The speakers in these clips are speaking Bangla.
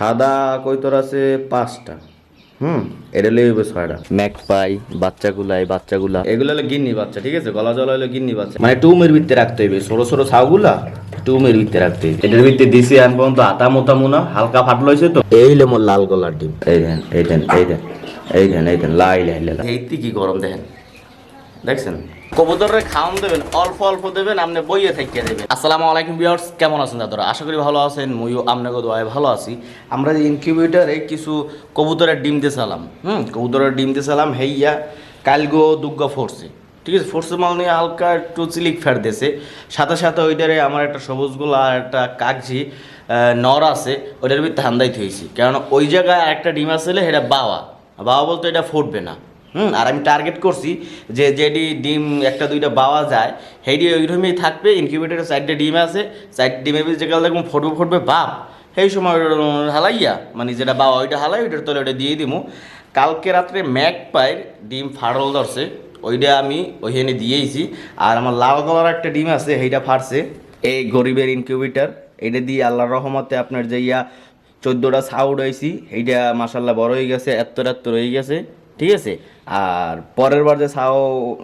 সাদা কৈতর আছে পাঁচটা। হুম এটা লইবে ছয়টা। ম্যাক পাই বাচ্চাগুলা এই বাচ্চাগুলা। এগুলো হলো গিন্নি বাচ্চা ঠিক আছে? গলা জলা হলো গিন্নি বাচ্চা। মানে টুমের ভিত্তে রাখতে হইবে। ছোট ছোট ছাউগুলা টুমের ভিত্তে রাখতে হইবে। এটার ভিতরে দিছি আন পর্যন্ত আতা মোতা মুনা হালকা ফাটলো হয়েছে তো। এই লে মোর লাল গলার ডিম। এই দেন এই দেন এই দেন এই দেন এই দেন লাই লাই লাই এইটি কি গরম দেখেন? দেখছেন? কবুতরের খাওয়ান দেবেন, অল্প অল্প দেবেন আপনি বইয়ে থেকে দেবেন। আসসালামু আলাইকুম ভিউয়ার্স, কেমন আছেন দাদারা? আশা করি ভালো আছেন, মইও আপনাকে দোয়ায় ভালো আছি। আমরা ইনকিউবেটারে কিছু কবুতরের ডিম দিয়েছিলাম হুম, কবুতরের ডিম দিয়েছিলাম হেইয়া, কালগো, দুগ্গা, ফোরসে। ঠিক আছে, ফোরসে মাল নিয়ে হালকা একটু চিলিক ফের দিয়েছে। সাথে সাথে ওইটারে আমার একটা সবুজ গোলা আর একটা কাগজি নর আছে, ওইটার ভিতরে হান্দাই থইছি কারণ ওই জায়গায় একটা ডিম আসলে সেটা বাবা বাবা বলতো এটা ফুটবে না। হুম, আর আমি টার্গেট করছি যে যেটি ডিম একটা দুইটা পাওয়া যায় সেইটি ওইরকমই থাকবে ইনকিউবেটারের সাইডে ডিম আছে সাইড ডিমের ভিতরে যেগুলো দেখুন ফুটবে ফুটবে, বাপ! সেই সময় হালাইয়া মানে যেটা বাবা ওইটা হালাই, ওইটার তলে ওটা দিয়ে দিমু। কালকে রাত্রে ম্যাক পায়ের ডিম ফাড়ল ধরছে, ওইটা আমি ওইখানে দিয়েইছি, আর আমার লাল কালার একটা ডিম আছে, সেইটা ফাটছে এই গরিবের ইনকিউবেটার এটা দিয়ে আল্লাহর রহমতে আপনার যে ইয়া, চোদ্দোটা সাউড হয়েছি এইটা মাসাল্লাহ বড় হয়ে গেছে এত এত রয়ে গেছে। ঠিক আছে? আর পরের বার যে সাও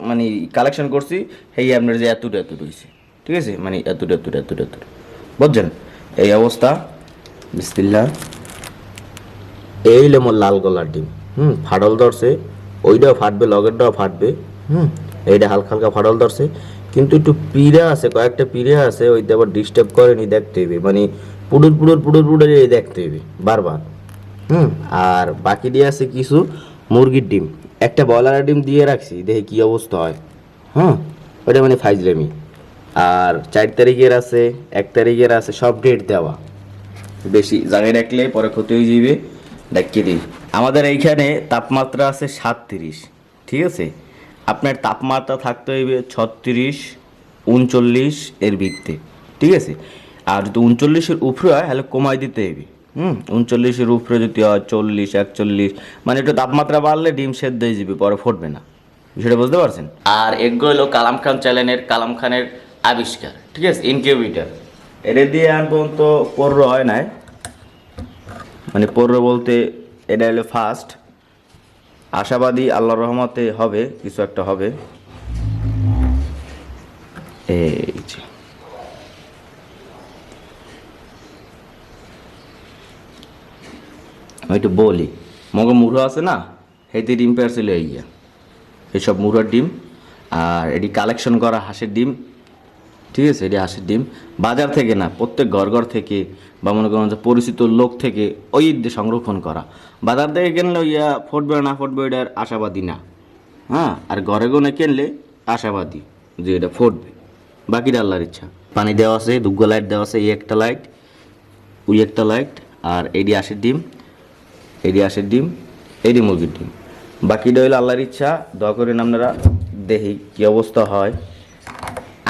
মানে কালেকশন করছি, সেই আপনার যে এতটা এত রয়েছে ঠিক আছে? মানে এতটা এতটা এতটা এতটা। বুঝছেন? এই অবস্থা। বিসমিল্লাহ। এই লেমন লাল গলার ডিম। হুম, ফাটল ধরছে। ওইটাও ফাটবে লগেরটাও ফাটবে। হুম এইটা হালকা হালকা ফাটল ধরছে। কিন্তু একটু পিড়া আছে, কয়েকটা পিড়া আছে ওইটা আবার ডিস্টার্ব করেনি, দেখতে হবে। মানে পুডুর পুডুর পুডুর পুডুর দেখতে হবে, বারবার। হুম, আর বাকি দিয়ে আছে কিছু মুরগির ডিম। একটা ব্রয়লারের ডিম দিয়ে রাখছি, দেখি কি অবস্থা হয়। হ্যাঁ ওইটা মানে ফাইজলামি। আর চার তারিখের আছে, এক তারিখের আছে, সব ডেট দেওয়া। বেশি জায়গায় রাখলে পরে ক্ষতি হয়ে যাবে ডাকিয়ে দিই। আমাদের এইখানে তাপমাত্রা আছে সাতত্রিশ, ঠিক আছে? আপনার তাপমাত্রা থাকতে হইবে ছত্রিশ, উনচল্লিশ এর ভিত্তে ঠিক আছে? আর যদি উনচল্লিশের উপরে হয়, তাহলে কমাই দিতে হইবে। হুম উনচল্লিশের উপরে যদি হয় চল্লিশ একচল্লিশ। মানে একটু তাপমাত্রা বাড়লে ডিম সেদ্ধ হয়ে যাবে পরে ফুটবে না। বিষয়টা বুঝতে পারছেন? আর এগুলো হলো কালাম খান চ্যানেলের কালাম খানের আবিষ্কার ঠিক আছে? ইনকিউবেটার এটা দিয়ে আন পর্যন্ত পর্র হয় নাই। মানে পর্র বলতে এটা হলো ফার্স্ট আশাবাদী আল্লাহর রহমতে হবে কিছু একটা হবে। এই যে আমি একটু বলি, মগ মুড়ো আছে না, হেতে ডিম পেয়েছিল এই গিয়া। এইসব মুড়োর ডিম আর এটি কালেকশন করা হাঁসের ডিম, ঠিক আছে, এটি হাঁসের ডিম। বাজার থেকে না, প্রত্যেক ঘর ঘর থেকে বা মনে করেন যে পরিচিত লোক থেকে ওই সংরক্ষণ করা। বাজার থেকে কিনলে ইয়া ফুটবে না ফুটবে এটার আশাবাদী না। হ্যাঁ আর ঘরে গনে কিনলে আশাবাদী যে এটা ফুটবে। বাকিটা আল্লাহর ইচ্ছা। পানি দেওয়া আছে দুগ্গ লাইট দেওয়া আছে, এই একটা লাইট, ওই একটা লাইট, আর এডি হাঁসের ডিম। এডি হাঁসের ডিম এডি মুরগির ডিম। বাকিটা হইল আল্লাহর ইচ্ছা, দয়া করেন আপনারা, দেখি কি অবস্থা হয়।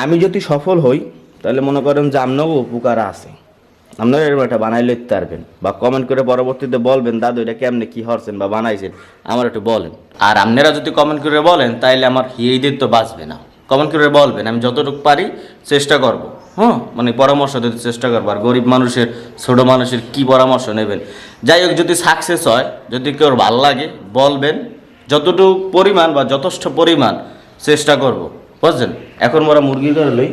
আমি যদি সফল হই, তাহলে মনে করেন যে আপনারও উপকার আছে। আপনারা এরকম একটা বানাই লিখতে পারবেন বা কমেন্ট করে পরবর্তীতে বলবেন, দাদু, এটা কেমনে কি হরছেন বা বানাইছেন? আমার একটু বলেন। আর আপনারা যদি কমেন্ট করে বলেন, তাইলে আমার হিয়েদের তো বাঁচবে না। কমেন্ট করে বলবেন, আমি যতটুকু পারি চেষ্টা করব। হ্যাঁ মানে পরামর্শ দিতে চেষ্টা করবার গরিব মানুষের, ছোট মানুষের কি পরামর্শ নেবেন? যাই হোক, যদি সাকসেস হয়, যদি কেউ ভালো লাগে, বলবেন, যতটুকু পরিমাণ বা যথেষ্ট পরিমাণ চেষ্টা করব। বুঝছেন? এখন মোরা মুরগির ঘরে লই।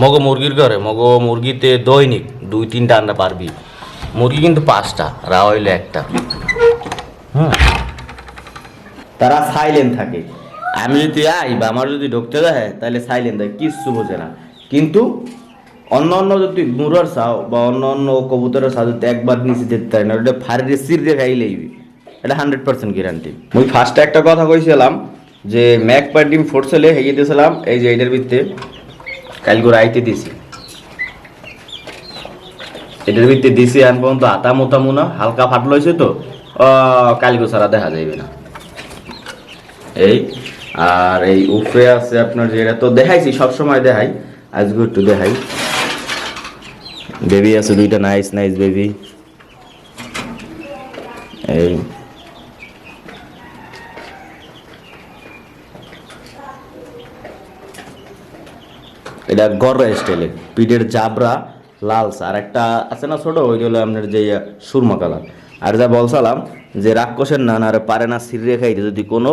মগো মুরগির ঘরে, মগো মুরগিতে দৈনিক দুই, তিনটা আন্ডা পারবি। মুরগি কিন্তু পাঁচটা রা হইলে একটা। হুম তারা সাইলেন্ট থাকে। আমি যদি আই বা আমার যদি ঢুকতে দেয় তাহলে সাইলেন্ট দেয় কিচ্ছু বোঝে না। কিন্তু অন্য অন্য যদি মুরার চাও বা অন্য অন্য কবুতরের চাও, যদি একবার নিচে যেতে পারে না, ওটা ফাড়ি সির দিয়ে খাইলেই এটা হান্ড্রেড পার্সেন্ট গ্যারান্টি মুই ফার্স্টে একটা কথা কইছিলাম, যে ম্যাক পার ডিম ফুটছেলে হেগে দিয়েছিলাম, এই যে এটার ভিত্তে কালকে রাইতে দিছি এটার ভিত্তে দিছি আন পর্যন্ত আতা মোতা না হালকা ফাটলো হয়েছে তো কালকে সারা দেখা যাইবে না। এই, আর এই উপরে আছে আপনার যেটা তো দেখাইছি সব সময় দেখাই আজকে একটু দেখাই। বেবি আছে দুইটা নাইস নাইস বেবি এই। এটা গররা স্টাইলে পিঠের জাবরা, লাল চা। আর একটা আছে না ছোট, ওইটা হলো আপনার যে সুরমা কালার। আর যা বলছিলাম যে রাক্ষসের নান আর পারে না সিরিয়ে খাইতে যদি কোনো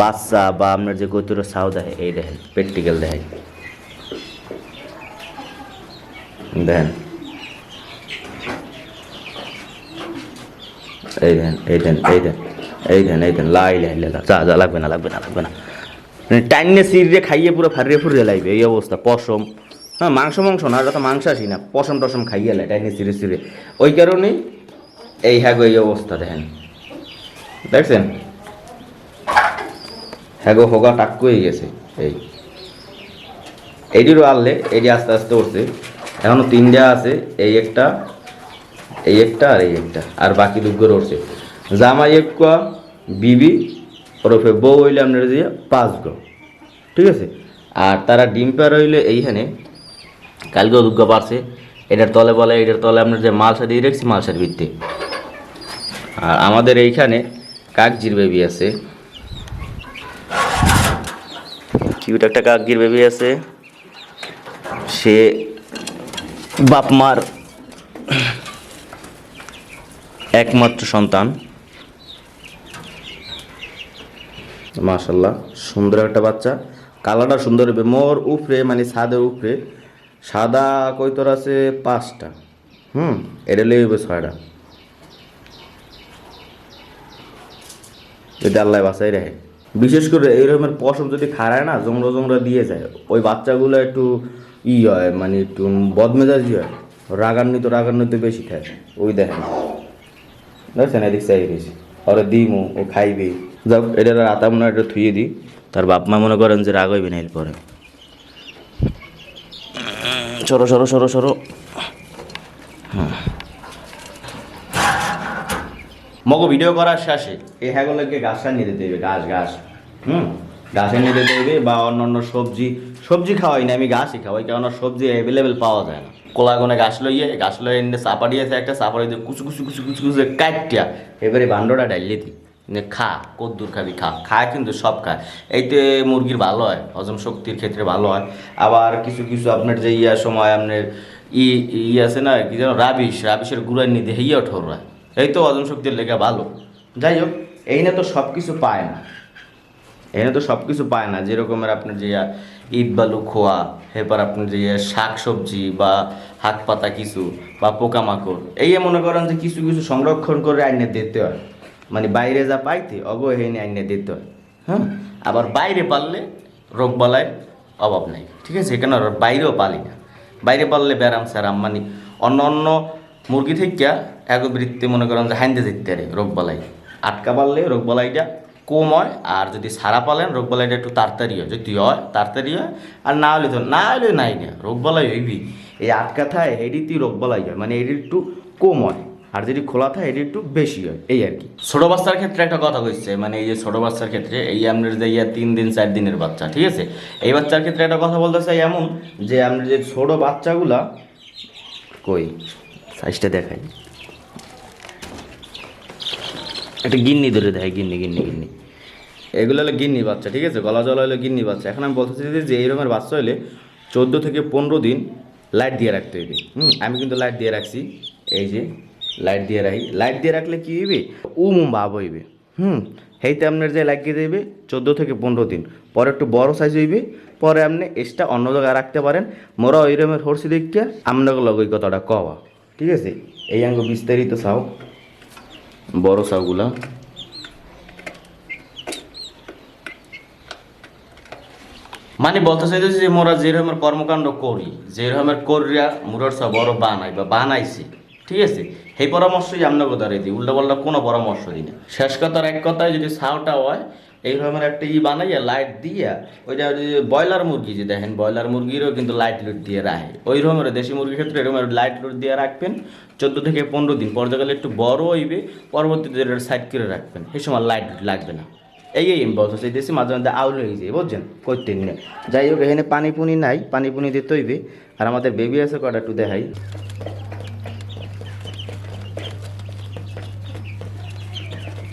বাচ্চা বা আপনার যে কৈতুর সাউ দেখে, এই দেখেন প্র্যাকটিক্যাল দেখেন। দেখেন। এই দেন এই দেন এই দেন এই দেন এই দেন লাই লাই লাই যা যা, লাগবে না লাগবে না লাগবে না। মানে টাইনে সিরিয়ে খাইয়ে পুরো ফারিয়ে ফুরিয়ে লাগবে, এই অবস্থা, পশম। হ্যাঁ মাংস মাংস না ওটা তো মাংস আসি না, পশম টসম খাইয়ে লাই, টাইনে সিরে সিরে ওই কারণেই এই হ্যাগো এই অবস্থা, দেখেন। দেখছেন? হ্যাগো হোগা টাক্কু হয়ে গেছে, এই। এইটিরও আনলে এটি আস্তে আস্তে উঠছে। এখনও তিনটা আছে, এই একটা এই একটা আর এই একটা। আর বাকি দুগুলো উঠছে জামাই এক কোয়া বিবি, ওরফে বউ হইলে আপনার দিয়ে পাঁচ গো। ঠিক আছে? আর তারা ডিম পেয়ার হইলে এইখানে কালকেও দুগ্গ পারছে এটার তলে বলে, এটার তলে আপনার যে মালসা দিয়ে রেখেছি, মালসার ভিত্তি। আর আমাদের এইখানে কাকজির বেবি আছে। কিউট একটা কাকজির বেবি আছে। সে বাপ মার একমাত্র সন্তান। মাশাল্লাহ সুন্দর একটা বাচ্চা। কালারটা সুন্দর হবে, মোর উপরে মানে ছাদের উপরে। সাদা কৈতর আছে পাঁচটা। হুম, এটা লেগে ছয়টা। যদি আল্লাহ বাসাই রাখে বিশেষ করে এই রকমের পশম যদি খারায় না জমরা জমরা দিয়ে যায়, ওই বাচ্চাগুলো একটু ই হয় মানে একটু বদমেজাজি হয়। রাগান্বিত রাগান্বিত বেশি খায়। ওই দেখেন। দেখছেন এদিক চাই বেশি ওরা দিমু, ও খাইবে। যাক এটা রাতা মনে হয় এটা থুয়ে দিই তার বাপ মা মনে করেন যে রাগ হইবে না পরে। সরো সরো সরো সরো। মগো ভিডিও করার শেষে এই হ্যাগুলোকে গাছটা নিয়ে দিতে হবে গাছ গাছ। হুম? গাছে নিয়ে দিতে হবে বা অন্য অন্য সবজি। সবজি খাওয়াই না, আমি গাছই খাওয়াই, কেননা সবজি অ্যাভেলেবেল পাওয়া যায় না। কোলাগনে গাছ লইয়ে গাছ লইয়ে এনে চাপা দিয়েছে একটা চাপা দিয়ে কুচু কুচু কুচু কুচু কুচু কাটিয়া এবারে বান্ডটা ডাইলে নে খা, কদ্দুর খাবি, খা। খায় কিন্তু সব খায় এইতে মুরগির ভালো হয়, হজম শক্তির ক্ষেত্রে ভালো হয়। আবার কিছু কিছু আপনার যে ইয়া সময় আপনার ই ই আছে না, কি যেন রাবিশ, রাবিশের গুড়ার নিতে হেইয়াও ঠোর এই তো হজম শক্তির লেগে ভালো। যাই হোক, এই না তো সব কিছু পায় না। এখানে তো সব কিছু পায় না, যেরকমের আপনার যে ইট বালু খোয়া, এরপর আপনি যে শাক সবজি বা হাত পাতা কিছু বা পোকামাকড়, এই মনে করেন যে কিছু কিছু সংরক্ষণ করে আইনে দিতে হয়। মানে বাইরে যা পাইতে অগো হেনে আইনে দিতে হয়। হ্যাঁ? আবার বাইরে পারলে রোগ বালায় অভাব নাই। ঠিক আছে? এখানে বাইরেও পালি না। বাইরে পারলে ব্যারাম, স্যারাম মানে অন্য অন্য মুরগি থেকে এক বৃত্তি মনে করেন যে হাইন্দে যেতে রোগ বালাই। আটকা পারলে রোগ বালাইটা কম হয়, আর যদি সারা পালেন, রোগ বালাইটা একটু তাড়াতাড়ি হয়। যদি হয়, তাড়াতাড়ি হয়, আর না হলে তো না হলে নাই না। রোগ বালাই হইবি। এই আটকা থাকে এটিতেই রোগ বালাই হয় মানে এটি একটু কম হয়, আর যদি খোলা থাকে এটি একটু বেশি হয়, এই আর কি। ছোটো বাচ্চার ক্ষেত্রে একটা কথা কইছে মানে এই যে ছোটো বাচ্চার ক্ষেত্রে, এই আপনার যে ইয়া তিন দিন, চার দিনের বাচ্চা, ঠিক আছে? এই বাচ্চার ক্ষেত্রে একটা কথা বলতে চাই এমন, যে আপনার যে ছোটো বাচ্চাগুলা, কই? সাইজটা দেখাই। একটা গিন্নি ধরে দেয়, গিন্নি গিন্নি গিন্নি। এগুলো হলো গিন্নি বাচ্চা, ঠিক আছে? গলা জল হলো গিন্নি বাচ্চা। এখন আমি বলতে বলতেছি যে এই রকমের বাচ্চা হলে চোদ্দ থেকে পনেরো দিন লাইট দিয়ে রাখতে হইবে। হুম, আমি কিন্তু লাইট দিয়ে রাখছি। এই যে লাইট দিয়ে রাখি। লাইট দিয়ে রাখলে কী হইবে? উম ভাব হইবে। হুম সেইতে আপনার যে লাগিয়ে দেবে, চোদ্দ থেকে পনেরো দিন। পরে একটু বড় সাইজ হইবে, পরে আপনি এক্সট্রা অন্য জায়গায় রাখতে পারেন। মোরা ওই রকমের হরসি দেখতে আপনাকে লগে কথাটা কওয়া। ঠিক আছে? এই আঙ্গ বিস্তারিত চাও। বড় সাউগুলা মানে বলতে চাইতেছি যে মোরা যে রকমের কর্মকাণ্ড করি যে রকমের করিয়া মোরার সব বড় বানাই বা বানাইছি, ঠিক আছে? সেই পরামর্শই আমরা বোধ দিই উল্টা পাল্টা কোনো পরামর্শ দিই না। শেষ কথার এক কথায় যদি ছাওটা হয় এই রকমের একটা ই বানাইয়া লাইট দিয়া, ওইটা ওই যে ব্রয়লার মুরগি যে দেখেন, ব্রয়লার মুরগিরও কিন্তু লাইট লুট দিয়ে রাখে। ওই রকমের দেশি মুরগির ক্ষেত্রে এরকম লাইট লুট দিয়ে রাখবেন, চোদ্দ থেকে পনেরো দিন। পর্যায়কালে একটু বড় হইবে, পরবর্তীতে এটা সাইড করে রাখবেন। সেই সময় লাইট লাগবে না। এই এই বলতো সেই দেশে মাঝে মাঝে আউল হয়ে যায়, বুঝছেন? করতে নিয়ে যাই হোক, এখানে পানি পুনি নাই, পানি পুনি দিতে হইবে। আর আমাদের বেবি আছে কটা একটু দেখাই।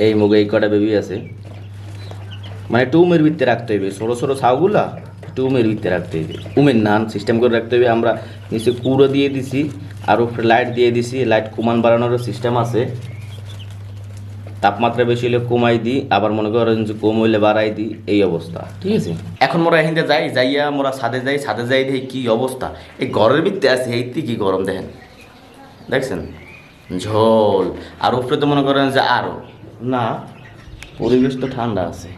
এই মুগে এই কটা বেবি আছে? মানে টুমের ভিত্তে রাখতে হইবে। ছোটো ছোটো ছাউগুলা টুমের ভিত্তে রাখতে হবে উমের নান সিস্টেম করে রাখতে হবে আমরা নিচে কুড়ো দিয়ে দিছি, আর উপরে লাইট দিয়ে দিছি। লাইট কুমান বাড়ানোরও সিস্টেম আছে। তাপমাত্রা বেশি হলে কমাই দিই, আবার মনে করেন যে কম হইলে বাড়াই দিই, এই অবস্থা। ঠিক আছে? এখন মোরা এখানে যাই, যাইয়া মোরা ছাদে যাই ছাদে যাই দেখি কি অবস্থা। এই ঘরের ভিতরে আছে এইতে কি গরম দেখেন। দেখছেন? ঝোল। আর উপরে তো মনে করেন যে আরও। না, পরিবেশ তো ঠান্ডা আছে।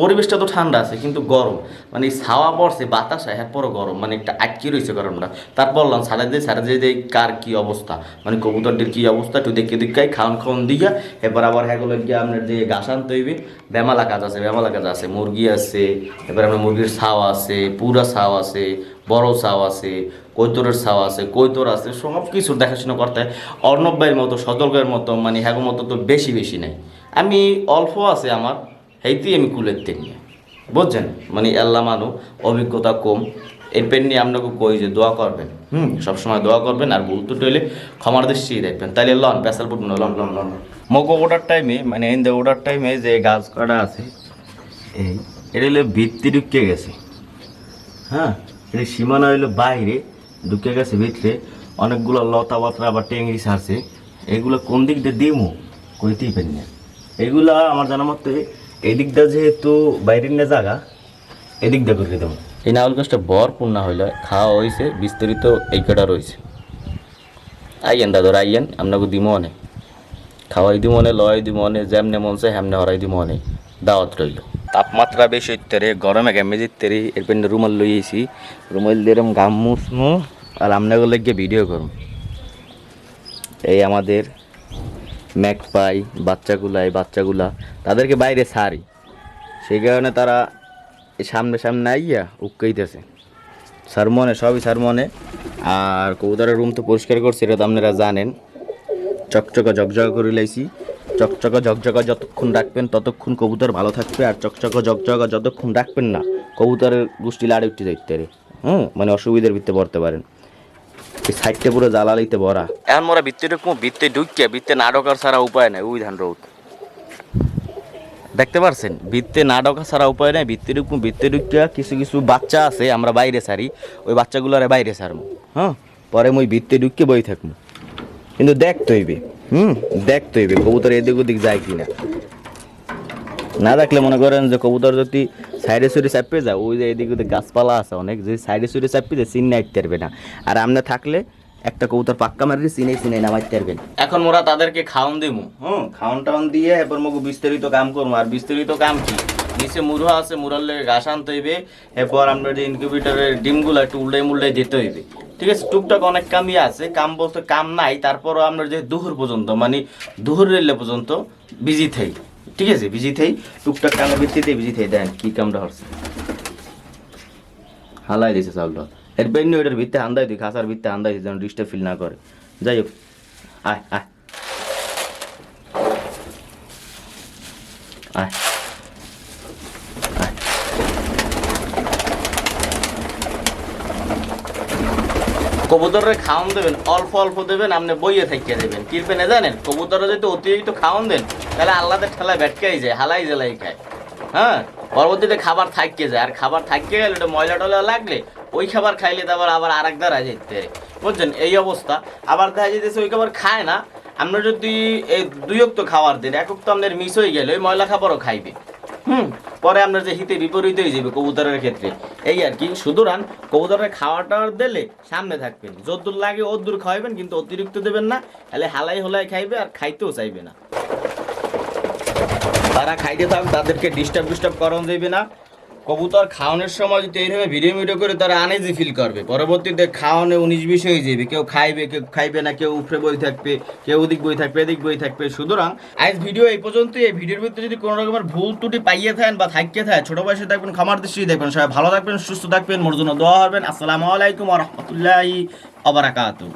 পরিবেশটা তো ঠান্ডা আছে, কিন্তু গরম। মানে ছাওয়া পড়ছে, বাতাস হ্যাঁ পরও গরম। মানে একটা আটকে রয়েছে গরমটা। তারপর বললাম সাড়ে দিয়ে সাড়ে দিয়ে কার কি অবস্থা? মানে কবুতরটির কি অবস্থা, একটু দেখে দেখাই খাওয়ান খাওয়ান দিয়া। এবার আবার হ্যাগুলো গিয়ে আপনার যে গাছ আনতে হইবে, বেমালা কাজ আছে, বেমালা কাজ আছে। মুরগি আছে, এবার আপনার মুরগির ছাও আছে, পুরা ছাও আছে, বড় ছাও আছে, কৈতরের ছাও আছে, কৈতর আছে, সব কিছু দেখাশোনা করতে হয়। অর্ণব ভাইয়ের মতো সতর্কের মতো মানে হ্যাগো মতো তো বেশি বেশি নেই। আমি অল্প আছে আমার সেইতেই আমি কুলের নিয়ে বুঝছেন? মানে আল্লাহ মানু অভিজ্ঞতা কম। এই পেন নিয়ে আপনাকে কই যে দোয়া করবেন? হুম। সবসময় দোয়া করবেন আর ভুল টুট হইলে ক্ষমার দৃষ্টি দেখবেন। তাইলে লন পেশাল ফুট লন লন লন। মগো ওটার টাইমে মানে ইন দ্য ওটার টাইমে যে গাছ কাটা আছে এই এটা হলো ভিত্তি ঢুকে গেছে। হ্যাঁ? এটা সীমানা হইল বাইরে ঢুকে গেছে ভিতরে। অনেকগুলো লতা পাতা আবার টেঙ্গি ছাড়ছে। এগুলো কোন দিক দিয়ে দিমু? কইতেই পারি না। এগুলা আমার জানা মতে এদিকটা যেহেতু বাইরের না জায়গা এদিক দিয়ে করে দেবো এই নাউল গাছটা ভরপূর্ণ হইল। খাওয়া হয়েছে বিস্তারিত এই কটা রয়েছে। আইয়েন দাদর আইয়েন আপনাকে দিব অনেক। খাওয়াই দিব মনে লয় দিব মনে যেমনে মন চাই হেমনে হরাই দিব মনে দাওয়াত রইল। তাপমাত্রা বেশি হইতে গরমে ঘেমে যেতে রে। এরপর রুমাল লইয়েছি রুমাল দিয়ে এরম গাম মুসমু আর আপনাকে গিয়ে ভিডিও করুন এই আমাদের ম্যাক পাই বাচ্চাগুলা এই বাচ্চাগুলা, তাদেরকে বাইরে ছাড়ি। সেই কারণে তারা সামনে সামনে আইয়া উক্কাইতেছে। স্যার মনে, সবই স্যার মনে। আর কবুতরের রুম তো পরিষ্কার করছে, এটা তো আপনারা জানেন। চকচকা ঝকঝকা করে লাইছি। চকচকা ঝকঝকা যতক্ষণ রাখবেন, ততক্ষণ কবুতর ভালো থাকবে। আর চকচকা ঝকঝকা যতক্ষণ রাখবেন না, কবুতরের গোষ্ঠী লাড়ে উঠতে যাইতে হুম মানে অসুবিধার ভিতরে পড়তে পারেন। এই সাইডটা পুরো জ্বালালিতে ভরা। এখন মোরা ভিত্তি ঢুকবো ভিত্তি ঢুকিয়ে ভিত্তে না ঢোকার ছাড়া উপায় নেই উই ধান রোদ। দেখতে পারছেন? ভিত্তে না ছাড়া উপায় নেই ভিত্তি ঢুকবো ভিত্তি ঢুকিয়া কিছু কিছু বাচ্চা আছে, আমরা বাইরে সারি ওই বাচ্চাগুলোরে বাইরে সারবো হ্যাঁ? পরে মই ভিত্তে ঢুকিয়ে বই থাকব কিন্তু দেখতে হইবে, হুম? দেখতে হইবে, কবুতর এদিক ওদিক যায় কিনা। না দেখলে মনে করেন যে কবুতর যদি সাইডে সুইডে চাপিয়ে যায় ওই যে এদিক ওদিক গাছপালা আছে অনেক, যে সাইডে সুইডে চাপিয়ে যায় চিন নাইতে পারবে না। আর আমরা থাকলে একটা কবুতর পাক্কা মারি চিনে চিনে নামাইতে পারবেন এখন মোরা তাদেরকে খাওন দিমু। হুম, খাওন টাউন দিয়ে এরপর মগু বিস্তারিত কাম করব আর বিস্তারিত কাম কি? নিচে মুরহা আছে মুরালে ঘাস আনতে হইবে। এরপর আমরা যে ইনকিউবেটরের ডিমগুলো একটু উল্টাই মুল্টাই দিতে হইবে। ঠিক আছে, টুকটাক অনেক কামই আছে, কাম বলতে কাম নাই। তারপরও আমরা যে দুপুর পর্যন্ত মানে দুপুর রেলে পর্যন্ত বিজি থাই। ঠিক আছে বিজি থাই, টুকটাক কামের ভিত্তিতে বিজি থাই দেন কি কামটা হচ্ছে। হালাই দিছে চাউলটা। এর বেন্য এটার ভিত্তে আন্দাই দিই খাসার ভিত্তে আন্দাই দিই যেন ডিস্টার্ব ফিল না করে। যাই হোক, আয় আয়। আয়। কবুতরের খাওয়ান দেবেন, অল্প অল্প দেবেন আপনি বইয়ে থাকিয়ে দেবেন। কিরপেনে জানেন কবুতরে যদি অতিরিক্ত খাওয়ান দেন তাহলে আল্লাদের ঠেলায় ব্যাটকাই যায়, হালাই জেলাই খায়। হ্যাঁ? পরবর্তীতে খাবার থাককে যায়, আর খাবার থাককে গেলে ওটা ময়লা টলা লাগলে ওই খাবার খাইলে তো আবার আবার আরেক দ্বারা যেতে বুঝছেন? এই অবস্থা। আবার দেখা যেতেছে ওই খাবার খায় না। আমরা যদি এই দুই অক্ত খাবার দিন, এক অক্ত আপনার মিস হয়ে গেলে ওই ময়লা খাবারও খাইবে। হুম? পরে আপনার যে হিতে বিপরীত হয়ে যাবে কবুতরের ক্ষেত্রে। এই আর কি। সুতরাং কবুতরের খাওয়াটা দিলে সামনে থাকবেন। যদ্দূর লাগে ওদ্দূর খাওয়াবেন কিন্তু অতিরিক্ত দেবেন না। তাহলে হালাই হলাই খাইবে আর খাইতেও চাইবে না। তারা খাইতে থাক, তাদেরকে ডিস্টার্ব ডিস্টার্ব করানো দেবে না। কবুতর খাওয়ানোর সময় যদি এইভাবে ভিডিও ভিডিও করে, তারা আনেজি ফিল করবে। পরবর্তীতে খাওয়ানো উনিশ বিশ হয়ে যাবে কেউ খাইবে কেউ খাইবে না, কেউ উপরে বই থাকবে, কেউ ওদিক বই থাকবে, এদিক বই থাকবে। সুতরাং আজ ভিডিও এই পর্যন্ত এই ভিডিওর ভিতরে যদি কোনো রকমের ভুল ত্রুটি পাইয়ে থাকেন বা থাকিয়ে থাকে ছোট বয়সে থাকবেন, খামার দৃষ্টি দেখবেন, সবাই ভালো থাকবেন, সুস্থ থাকবেন, মোর জন্য দোয়া হবেন আসসালামু আলাইকুম রহমতুল্লাহি অবরাকাতু